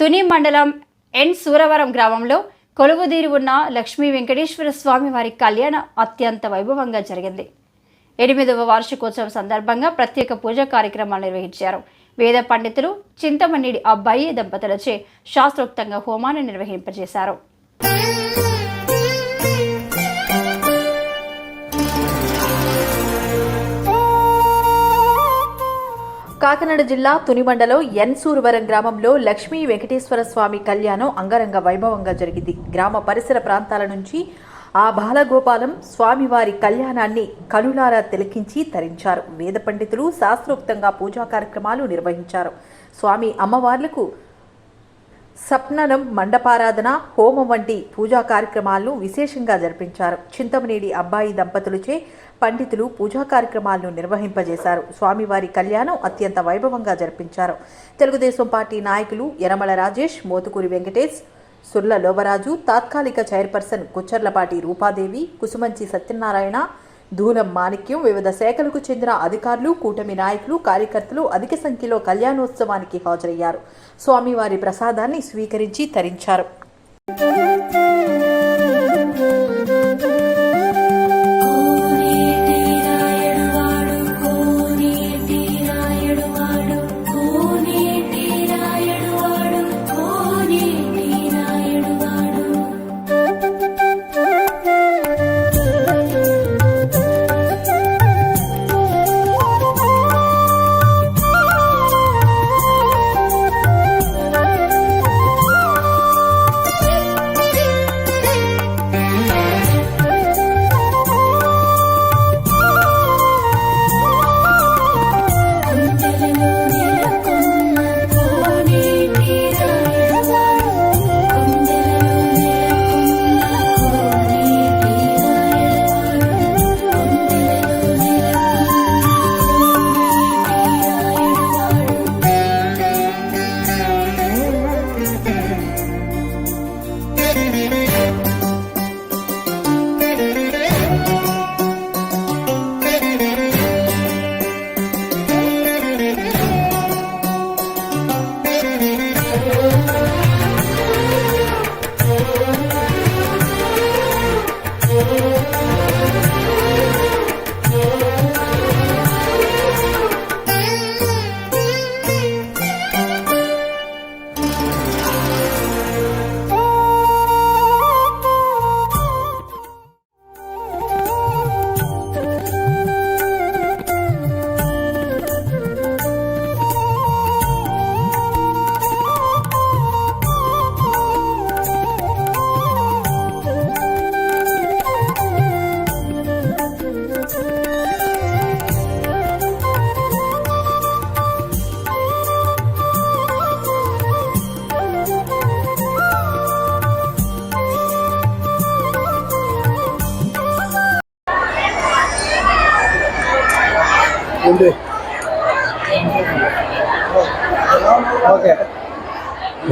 తుని మండలం ఎన్ సూరవరం గ్రామంలో కొలువుదీరి ఉన్న లక్ష్మీ వెంకటేశ్వర స్వామి వారి కళ్యాణ అత్యంత వైభవంగా జరిగింది. ఎనిమిదవ వార్షికోత్సవం సందర్భంగా ప్రత్యేక పూజా కార్యక్రమాలు నిర్వహించారు. వేద పండితులు చింతమనేడి అబ్బాయి దంపతులచే శాస్త్రోక్తంగా హోమాన్ని నిర్వహింపజేశారు. కాకినాడ జిల్లా తునిమండలం ఎన్సూరువరం గ్రామంలో లక్ష్మీ వెంకటేశ్వర స్వామి కళ్యాణం అంగరంగ వైభవంగా జరిగింది. గ్రామ పరిసర ప్రాంతాల నుంచి ఆ బాలగోపాలం స్వామివారి కళ్యాణాన్ని కనులారా తిలకించి తరించారు. వేద పండితులు శాస్త్రోక్తంగా పూజా కార్యక్రమాలు నిర్వహించారు. స్వామి అమ్మవార్లకు సప్ననం మండపారాధన హోమం వంటి పూజా కార్యక్రమాలను విశేషంగా జరిపించారు. చింతమనేడి అబ్బాయి దంపతులచే పండితులు పూజా కార్యక్రమాలను నిర్వహింపజేశారు. స్వామివారి కళ్యాణం అత్యంత వైభవంగా జరిపించారు. తెలుగుదేశం పార్టీ నాయకులు యనమల రాజేష్ మోతుకూరి వెంకటేష్ సుర్ల లోవరాజు తాత్కాలిక చైర్పర్సన్ కుచ్చర్లపాటి రూపాదేవి కుసుమంచి సత్యనారాయణ దూలం మాణిక్యం వివిధ శాఖలకు చెందిన అధికారులు కూటమి నాయకులు కార్యకర్తలు అధిక సంఖ్యలో కళ్యాణోత్సవానికి హాజరయ్యారు. స్వామివారి ప్రసాదాన్ని స్వీకరించి తరించారు.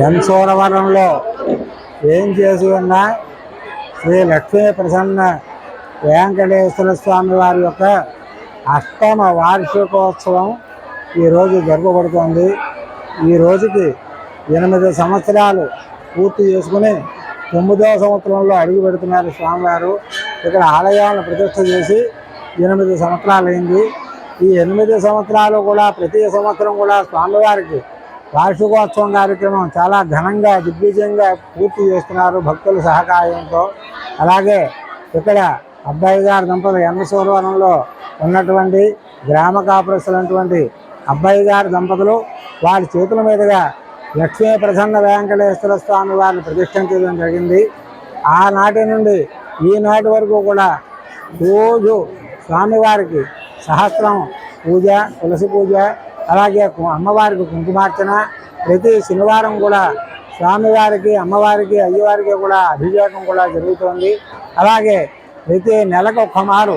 ఎన్సోరవరంలో ఏం చేసి ఉన్న శ్రీ లక్ష్మీ ప్రసన్న వెంకటేశ్వర స్వామి వారి యొక్క అష్టమ వార్షికోత్సవం ఈరోజు జరపబడుతోంది ఈ రోజుకి ఎనిమిది సంవత్సరాలు పూర్తి చేసుకుని తొమ్మిదవ సంవత్సరంలో అడుగు పెడుతున్నారు స్వామివారు. ఇక్కడ ఆలయాలను ప్రతిష్ట చేసి ఎనిమిది సంవత్సరాలు అయింది ఈ ఎనిమిది సంవత్సరాలు కూడా ప్రతి సంవత్సరం కూడా స్వామివారికి వార్షికోత్సవం కార్యక్రమం చాలా ఘనంగా దిగ్విజయంగా పూర్తి చేస్తున్నారు భక్తుల సహకారంతో. అలాగే ఇక్కడ అబ్బాయి గారి దంపతులు ఎన్నసూరవనంలో ఉన్నటువంటి గ్రామ కాపురస్తులైనటువంటి అబ్బాయి గారి దంపతులు వారి చేతుల మీదుగా లక్ష్మీ ప్రసన్న వెంకటేశ్వర స్వామి వారిని ప్రతిష్ఠించడం జరిగింది. ఆనాటి నుండి ఈనాటి వరకు కూడా రోజు స్వామివారికి సహస్రం పూజ తులసి పూజ అలాగే అమ్మవారికి కుంకుమార్చన. ప్రతి శనివారం కూడా స్వామివారికి అమ్మవారికి అయ్యవారికి కూడా అభిషేకం కూడా జరుగుతోంది. అలాగే ప్రతి నెలకు ఒక్క మారు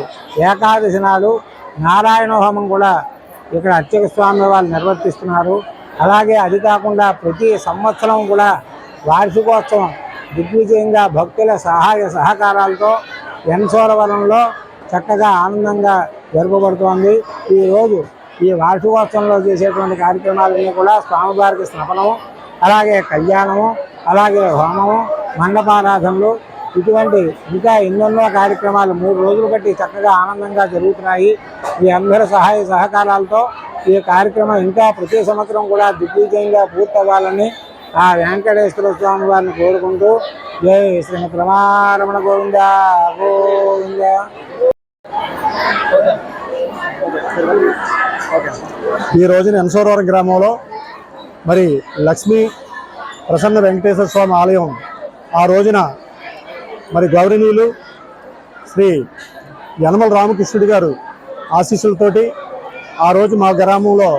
ఏకాదశి నాడు నారాయణ హోమం కూడా ఇక్కడ అర్చక స్వామి వాళ్ళు నిర్వర్తిస్తున్నారు. అలాగే అది కాకుండా ప్రతి సంవత్సరం కూడా వార్షికోత్సవం దిగ్విజయంగా భక్తుల సహాయ సహకారాలతో ఎన్సోరవరంలో చక్కగా ఆనందంగా జరపబడుతోంది. ఈరోజు ఈ వార్షికోత్సవంలో చేసేటువంటి కార్యక్రమాలన్నీ కూడా స్వామివారికి స్థాపనము అలాగే కళ్యాణము అలాగే హోమము మండపారాధనలు ఇటువంటి ఇంకా ఎన్నెన్నో కార్యక్రమాలు మూడు రోజులు బట్టి చక్కగా ఆనందంగా జరుగుతున్నాయి. మీ అందరి సహాయ సహకారాలతో ఈ కార్యక్రమం ఇంకా ప్రతి సంవత్సరం కూడా దిగ్విజయంగా పూర్తవ్వాలని ఆ వెంకటేశ్వర స్వామి వారిని కోరుకుంటూ జై శ్రీ ప్రమారమణ గోవింద గోవింద. ఈ రోజున ఎన్సోరవరం గ్రామంలో మరి లక్ష్మీ ప్రసన్న వెంకటేశ్వర స్వామి ఆలయం ఆ రోజున మరి గౌరవనీయులు శ్రీ యనమల రామకృష్ణుడి గారు ఆశీస్సులతోటి ఆ రోజు మా గ్రామంలో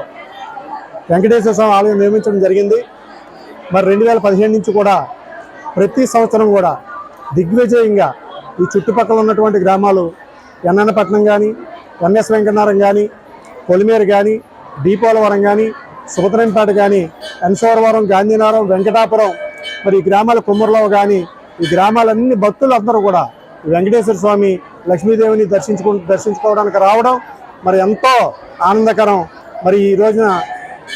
వెంకటేశ్వర స్వామి ఆలయం నిర్మించడం జరిగింది. మరి రెండు వేల పదిహేను నుంచి కూడా ప్రతి సంవత్సరం కూడా దిగ్విజయంగా ఈ చుట్టుపక్కల ఉన్నటువంటి గ్రామాలు ఎన్ఎన్పట్నం కానీ ఎన్ఎస్ వెంకటనారం కానీ పొలిమేరు కానీ దీపోలవరం కానీ సుభద్రంపేట కానీ ఎన్సోరవరం గాంధీనగరం వెంకటాపురం మరి ఈ గ్రామాల కుమ్మరలో కానీ ఈ గ్రామాలన్నీ భక్తులు అందరూ కూడా వెంకటేశ్వర స్వామి లక్ష్మీదేవిని దర్శించుకు దర్శించుకోవడానికి రావడం మరి ఎంతో ఆనందకరం. మరి ఈ రోజున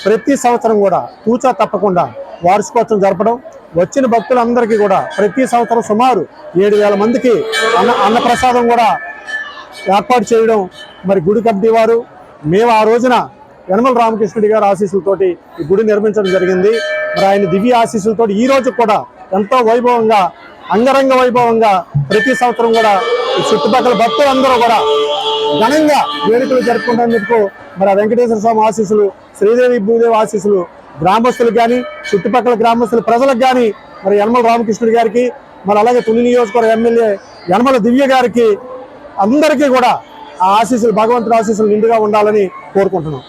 ప్రతి సంవత్సరం కూడా తూచా తప్పకుండా వార్షికోత్సవం జరపడం వచ్చిన భక్తులందరికీ కూడా ప్రతి సంవత్సరం సుమారు ఏడు వేల మందికి అన్న అన్నప్రసాదం కూడా ఏర్పాటు చేయడం మరి గుడి కమిటీ వారు మేము ఆ రోజున యనమల రామకృష్ణుడి గారి ఆశీస్సులతోటి ఈ గుడి నిర్మించడం జరిగింది. మరి ఆయన దివ్య ఆశీస్సులతో ఈ రోజు కూడా ఎంతో వైభవంగా అంగరంగ వైభవంగా ప్రతి సంవత్సరం కూడా ఈ చుట్టుపక్కల భక్తులందరూ కూడా ఘనంగా వేడుకలు జరుపుకుంటున్నందుకు మరి వెంకటేశ్వర స్వామి ఆశీస్సులు శ్రీదేవి భూదేవి ఆశీస్సులు గ్రామస్తులకు కానీ చుట్టుపక్కల గ్రామస్తుల ప్రజలకు కానీ మరి యనమల రామకృష్ణుడి గారికి మరి అలాగే తుని నియోజకవర్గ ఎమ్మెల్యే యనమల దివ్య గారికి అందరికీ కూడా ఆ ఆశీస్సులు భగవంతుడి ఆశీస్సులు నిండుగా ఉండాలని కోరుకుంటున్నాం.